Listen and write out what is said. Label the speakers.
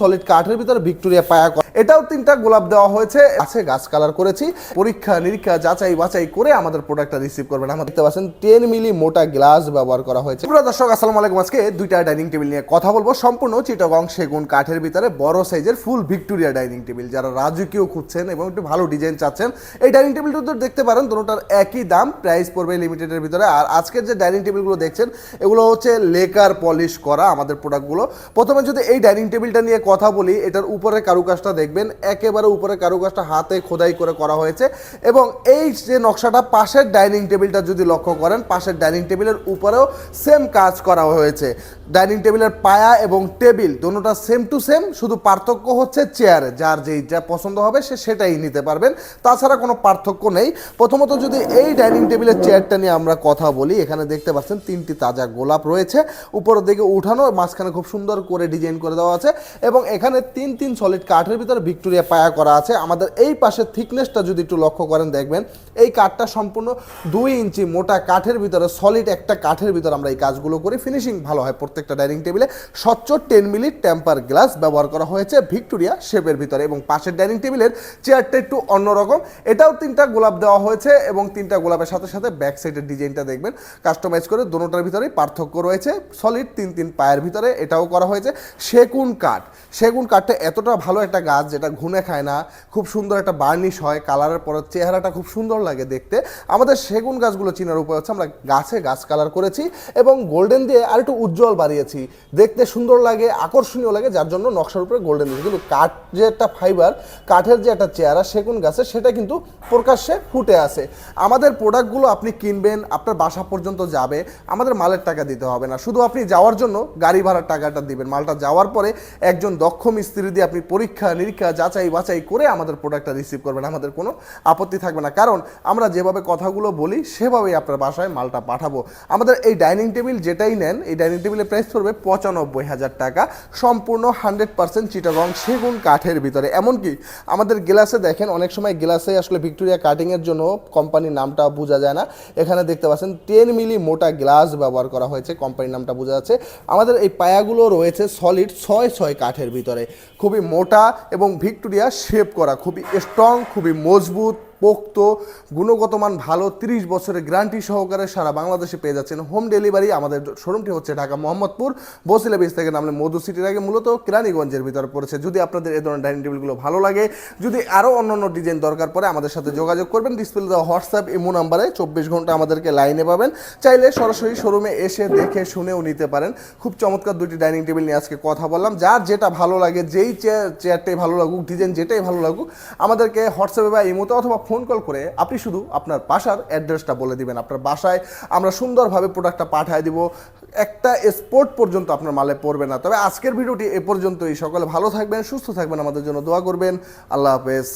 Speaker 1: Solid কাঠের ভিতরে Victoria পায়া এটাও তিনটা গোলাপ দেওয়া হয়েছে। আছে গাছ কালার করেছি। পরীক্ষা, নিরীক্ষা, যাচাই, বাছাই করে আমাদের প্রোডাক্টটা রিসিভ করবেন। আমাদের দেখতে পাচ্ছেন টেন মিলি মোটা গ্লাস ব্যবহার করা হয়েছে। পুরো দর্শক, আসসালামু আলাইকুম। আজকে দুইটা ডাইনিং টেবিল নিয়ে কথা বলব। সম্পূর্ণ চিটাগং সেগুন কাঠের ভিতরে, বড় সাইজের ফুল ভিক্টোরিয়া ডাইনিং টেবিল যারা রাজকীয় খুঁজছেন এবং একটু ভালো ডিজাইন চাচ্ছেন, এই ডাইনিং টেবিলটা তো দেখতে পারেন, দুটোটার একই দাম প্রাইস পড়বে লিমিটেডের ভিতরে। আর আজকের যে ডাইনিং টেবিলগুলো দেখছেন, এগুলো হচ্ছে লেকার পলিশ করা আমাদের প্রোডাক্টগুলো প্রথমে যদি এই ডাইনিং টেবিলটা নিয়ে কথা বলি, এটার উপরে কারুকাজটা দেখবেন, একেবারে উপরে কারুকাজটা হাতে খোদাই করে করা হয়েছে এবং এই যে নকশাটা পাশের ডাইনিং টেবিলটা যদি লক্ষ্য করেন, পাশের ডাইনিং টেবিলের উপরেও সেম কাজ করা হয়েছে। ডাইনিং টেবিলের পায়া এবং টেবিল দুটোটা সেম টু সেম, শুধু পার্থক্য হচ্ছে চেয়ার, যার যেই যা পছন্দ হবে সে সেটাই নিতে পারবেন। তাছাড়া কোনো পার্থক্য নেই। প্রথমত যদি এই ডাইনিং টেবিলের চেয়ারটা নিয়ে আমরা কথা বলি, এখানে দেখতে পাচ্ছেন তিনটি তাজা গোলাপ রয়েছে। উপরের দিকে উঠানো, মাঝখানে খুব সুন্দর করে ডিজাইন করে দেওয়া আছে এবং এখানে তিন তিন সলিড কাঠের ভিতরে ভিক্টোরিয়া পায়া করা আছে। আমাদের এই পাশের থিকনেসটা যদি একটু লক্ষ্য করেন, দেখবেন এই কাঠটা সম্পূর্ণ দুই ইঞ্চি মোটা কাঠের ভিতরে সলিড একটা কাঠের ভিতরে আমরা এই কাজগুলো করি। ফিনিশিং ভালো হয় প্রত্যেকটা ডাইনিং টেবিলে। স্বচ্ছ টেন মিনিট টেম্পার গ্লাস ব্যবহার করা হয়েছে ভিক্টোরিয়া শেপের ভিতরে এবং পাশের ডাইনিং টেবিলের চেয়ারটা একটু অন্যরকম। এটাও তিনটা গোলাপ দেওয়া হয়েছে এবং তিনটা গোলাপের সাথে সাথে ব্যাক সাইডের ডিজাইনটা দেখবেন। কাস্টমাইজ করে দুটোটার ভিতরেই পার্থক্য রয়েছে। সলিড তিন তিন পায়ের ভিতরে এটাও করা হয়েছে। সেগুন কাঠ সেগুন কাঠটা এতটা ভালো একটা গাছ যেটা ঘুনে খায় না, খুব সুন্দর একটা বার্নিশ হয়, কালারের পরে চেহারাটা খুব সুন্দর লাগে দেখতে। আমাদের সেগুন গাছগুলো চিনার উপায় হচ্ছে আমরা গাছে গাছ কালার করেছি এবং গোল্ডেন দিয়ে আর একটু উজ্জ্বল বাড়িয়েছি। দেখতে সুন্দর লাগে, আকর্ষণীয় লাগে, যার জন্য নকশার উপরে গোল্ডেন দিয়েছি। কিন্তু কাঠ যে একটা ফাইবার, কাঠের যে একটা চেহারা সেগুন গাছে, সেটা কিন্তু প্রকাশ্যে ফুটে আসে। আমাদের প্রোডাক্টগুলো আপনি কিনবেন, আপনার বাসা পর্যন্ত যাবে, আমাদের মালের টাকা দিতে হবে না। শুধু আপনি যাওয়ার জন্য গাড়ি ভাড়ার টাকাটা দিবেন। মালটা যাওয়ার পরে একজন দক্ষ মিস্ত্রি দিয়ে আপনি পরীক্ষা, নিরীক্ষা, যাচাই বাছাই করে আমাদের প্রোডাক্টটা রিসিভ করবেন। আমাদের কোনো আপত্তি থাকবে না। কারণ আমরা যেভাবে কথাগুলো বলি, সেভাবেই আপনার বাসায় মালটা পাঠাবো। আমাদের এই ডাইনিং টেবিল যেটাই নেন, এই ডাইনিং টেবিলের প্রাইস পড়বে পঁচানব্বই হাজার টাকা। সম্পূর্ণ হান্ড্রেড পার্সেন্ট চিটাগং সেগুন কাঠের ভিতরে। এমনকি আমাদের গ্লাসে দেখেন, অনেক সময় গ্লাসে আসলে ভিক্টোরিয়া কাটিংয়ের জন্য কোম্পানির নামটা বোঝা যায় না। এখানে দেখতে পাচ্ছেন টেন মিলি মোটা গ্লাস ব্যবহার করা হয়েছে। কোম্পানির নামটা বোঝা যাচ্ছে। আমাদের এই পায়াগুলো রয়েছে সলিড ছয় ছয় কাঠের ভিতরে। খুবই মোটা এবং ভিক্টোরিয়া শেপ করা খুবই স্ট্রং খুবই মজবুত। পোক্ত, গুণগত মান ভালো, তিরিশ বছরের গ্যারান্টি সহকারে সারা বাংলাদেশে পেয়ে যাচ্ছেন হোম ডেলিভারি আমাদের শোরুমটি হচ্ছে ঢাকা মোহাম্মদপুর। বসিলা বিচ থেকে নামলে মধু সিটির আগে মূলত কেরানীগঞ্জের ভিতরে পড়েছে। যদি আপনাদের এই ধরনের ডাইনিং টেবিলগুলো ভালো লাগে, যদি আরও অন্য অন্য ডিজাইন দরকার পড়ে, আমাদের সাথে যোগাযোগ করবেন। ডিসপ্লে দেওয়া হোয়াটসঅ্যাপ, ইমো নাম্বারে চব্বিশ ঘণ্টা আমাদেরকে লাইনে পাবেন। চাইলে সরাসরি শোরুমে এসে দেখে শুনেও নিতে পারেন। খুব চমৎকার দুটি ডাইনিং টেবিল নিয়ে আজকে কথা বললাম। যার যেটা ভালো লাগে, যেই চেয়ার চেয়ারটাই ভালো লাগুক ডিজাইন যেটাই ভালো লাগুক, আমাদেরকে হোয়াটসঅ্যাপে বা ইমোতে অথবা ফোন কল করে আপনি শুধু আপনার বাসার অ্যাড্রেসটা বলে দিবেন। আপনার বাসায় আমরা সুন্দরভাবে প্রোডাক্টটা পাঠিয়ে দিব। একটা স্পোর্ট পর্যন্ত আপনার মালে পড়বে না। তবে আজকের ভিডিওটি এ পর্যন্তই। সকলে ভালো থাকবেন, সুস্থ থাকবেন। আমাদের জন্য দোয়া করবেন। আল্লাহ হাফেজ।